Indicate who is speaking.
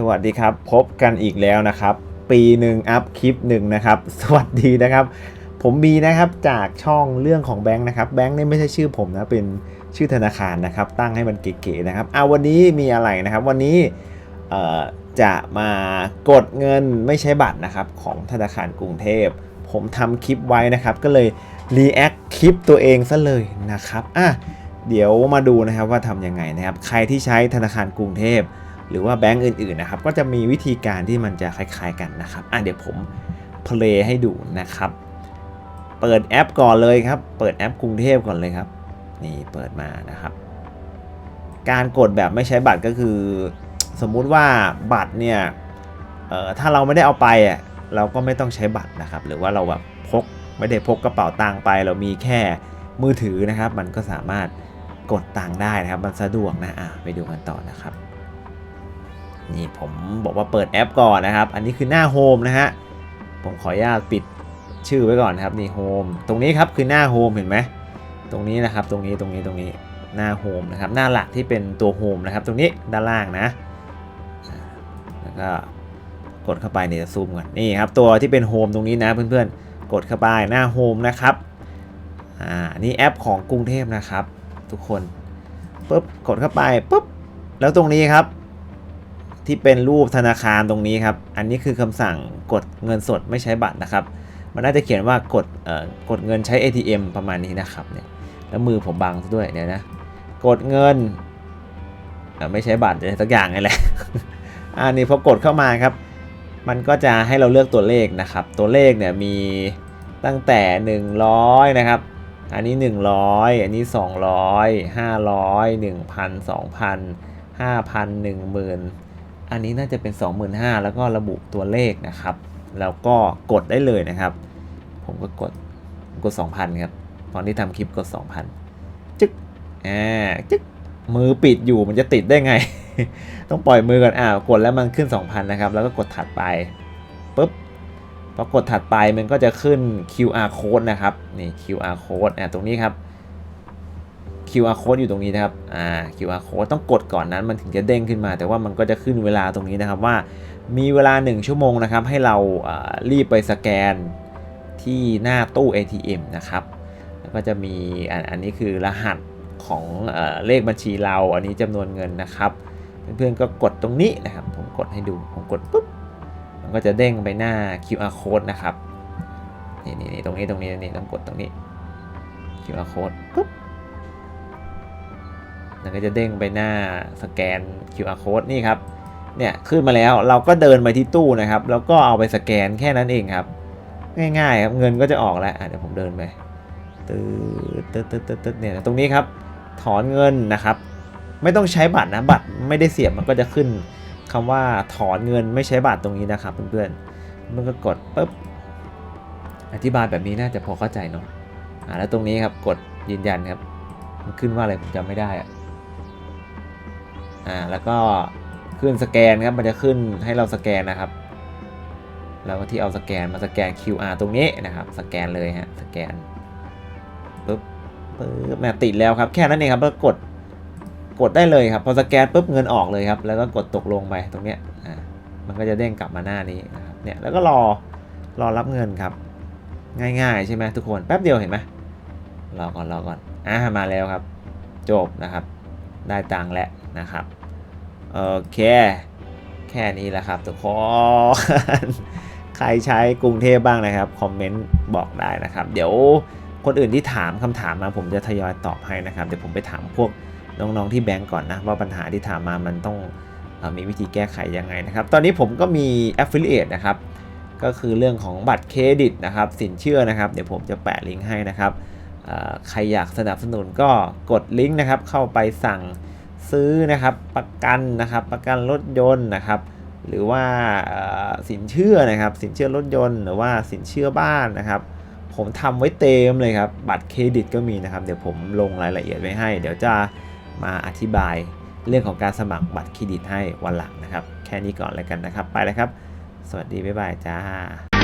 Speaker 1: สวัสดีครับ พบกันอีกแล้วนะครับ ปีหนึ่งอัพคลิปหนึ่งนะครับ สวัสดีนะครับ ผมมีนะครับจากช่องเรื่องของแบงค์นะครับแบงค์นี่ไม่ใช่ชื่อผมนะเป็นชื่อธนาคารนะครับ ตั้งให้มันเก๋ๆนะครับเอาวันนี้มีอะไรนะครับ วันนี้จะมากดเงินไม่ใช้บัตรนะครับของธนาคารกรุงเทพ ผมทำคลิปไว้นะครับ ก็เลยรีแอคคลิปตัวเองซะเลยนะครับอะเดี๋ยวมาดูนะครับว่าทำยังไงนะครับ ใครที่ใช้ธนาคารกรุงเทพ หรือว่าแบงก์อื่นๆนะครับก็จะมีวิธีการที่มันจะคล้ายๆกันนะครับอะเดี๋ยวผมเพลย์ให้ดูนะครับ เปิดแอปก่อนเลยครับ เปิดแอปกรุงเทพก่อนเลยครับ นี่เปิดมานะครับ การกดแบบไม่ใช้บัตรก็คือ สมมุติว่าบัตรเนี่ยเอ่อถ้าเราไม่ได้เอาไปอะเราก็ไม่ต้องใช้บัตรนะครับ หรือว่าเราแบบพกไม่ได้พกกระเป๋าตังค์ไป เรามีแค่มือถือนะครับ มันก็สามารถกดตังค์ได้นะครับ มันสะดวกนะอะไปดูกันต่อนะครับ นี่ผมบอกว่าเปิดแอปก่อนนะครับ อันนี้คือหน้าโฮมนะฮะ ผมขออนุญาตปิดชื่อไว้ก่อนนะครับนี่โฮมตรงนี้ครับคือหน้าโฮมเห็นไหมตรงนี้นะครับตรงนี้ตรงนี้ตรงนี้หน้าโฮมนะครับหน้าหลักที่เป็นตัวโฮมนะครับตรงนี้ด้านล่างนะแล้วก็กดเข้าไปเนี่ยจะซูมก่อนนี่ครับตัวที่เป็นโฮมตรงนี้นะเพื่อนๆ กดเข้าไปหน้าโฮมนะครับอ่านี่แอปของกรุงเทพนะครับ ทุกคนปุ๊บกดเข้าไปปุ๊บแล้วตรงนี้ครับ ที่เป็นรูปธนาคารตรงนี้ครับ อันนี้คือคำสั่งกดเงินสดไม่ใช้บัตรนะครับ มันน่าจะเขียนว่ากดเอ่อกดเงินใช้ ATM ประมาณนี้นะครับเนี่ยแล้วมือผมบังซะด้วยเดี๋ยนะกดเงินเอ่อไม่ใช้บัตรอะไรสักอย่างนี่แหละอันนี้พอกดเข้ามาครับ มันก็จะให้เราเลือกตัวเลขนะครับ ตัวเลขเนี่ยมีตั้งแต่ 100 นะครับ อันนี้ 100 อันนี้ 200 500 1,000 2,000 5,000 10,000 อันนี้น่าจะเป็น 25,000 แล้วก็ระบุตัวเลขนะครับ แล้วก็กดได้เลยนะครับ ผมก็กดกด 2,000 ครับ ตอนที่ทำคลิปกด 2,000 จึ๊กอ่าจึ๊กมือปิดอยู่มันจะติดได้ไง ต้องปล่อยมือก่อนอ่ากดแล้วมันขึ้น 2,000 นะครับ แล้วก็กดถัดไปปุ๊บพอกดถัดไปมันก็จะขึ้น QR code นะครับ นี่ QR code อ่าตรงนี้ครับ QR code อยู่ตรงนี้นะครับอ่า QR code ต้องกดก่อนนั้นมันถึงจะเด้งขึ้นมา แต่ว่ามันก็จะขึ้นเวลาตรงนี้นะครับว่ามีเวลา 1 ชั่วโมงนะครับ ให้เรารีบไปสแกนที่หน้าตู้ ATM นะครับ แล้วก็จะมีอันนี้คือรหัสของเอเลขบัญชีเรา อันนี้จำนวนเงินนะครับ เพื่อนๆก็กดตรงนี้นะครับ ผมกดให้ดู ผมกดปุ๊บ มันก็จะเด้งไปหน้า QR code นะครับ นี่นี่นี่ตรงนี้ตรงนี้นี่ต้องกดตรงนี้ QR code ปุ๊บ แล้วก็จะเด้งไปหน้าสแกน QR code นี่ครับเนี่ยขึ้นมาแล้วเราก็เดินไปที่ตู้นะครับ แล้วก็เอาไปสแกนแค่นั้นเองครับ ง่ายๆครับเงินก็จะออกแล้วเดี๋ยวผมเดินไปตึ๊ดตึ๊ดตึ๊ดตึ๊ดเนี่ยตรงนี้ครับ ถอนเงินนะครับ ไม่ต้องใช้บัตรนะบัตรไม่ได้เสียบมันก็จะขึ้นคำว่าถอนเงินไม่ใช้บัตรตรงนี้นะครับเพื่อนๆมันก็กดปุ๊บอธิบายแบบนี้น่าจะพอเข้าใจเนาะอ่าแล้วตรงนี้ครับกดยืนยันครับ มันขึ้นว่าอะไรผมจำไม่ได้อะ อ่าแล้วก็ขึ้นสแกนครับมันจะขึ้นให้เราสแกนนะครับ แล้วก็ที่เอาสแกนมาสแกน QR ตรงนี้นะครับสแกนเลยฮะสแกนปุ๊บปุ๊บแมติดแล้วครับแค่นั้นเองครับแล้วกดกดได้เลยครับพอสแกนปุ๊บเงินออกเลยครับแล้วก็กดตกลงไปตรงเนี้ยอ่ามันก็จะเด้งกลับมาหน้านี้นะครับเนี่ยแล้วก็รอรอรับเงินครับ ง่ายๆใช่ไหมทุกคนแป๊บเดียวเห็นไหมรอก่อนรอก่อนอ่ามาแล้วครับ จบนะครับ ได้ตังค์แล้ว นะครับโอเค แค่นี้แหละครับทุกคนใครใช้กรุงเทพบ้างนะครับคอมเมนต์บอกได้นะครับ เดี๋ยวคนอื่นที่ถามคำถามมาผมจะทยอยตอบให้นะครับ เดี๋ยวผมไปถามพวกน้องๆที่แบงก์ก่อนนะว่าปัญหาที่ถามมามันต้องมีวิธีแก้ไขยังไงนะครับ ตอนนี้ผมก็มี affiliate นะครับ ก็คือเรื่องของบัตรเครดิตนะครับ สินเชื่อนะครับ เดี๋ยวผมจะแปะลิงก์ให้นะครับใครอยากสนับสนุนก็กดลิงก์นะครับ เข้าไปสั่ง ซื้อนะครับประกันนะครับประกันรถยนต์นะครับ หรือว่าสินเชื่อนะครับ สินเชื่อรถยนต์หรือว่าสินเชื่อบ้านนะครับ ผมทำไว้เต็มเลยครับ บัตรเครดิตก็มีนะครับ เดี๋ยวผมลงรายละเอียดไว้ให้ เดี๋ยวจะมาอธิบายเรื่องของการสมัครบัตรเครดิตให้วันหลังนะครับ แค่นี้ก่อนเลยกันนะครับ ไปเลยครับ สวัสดีบ๊ายบายจ้า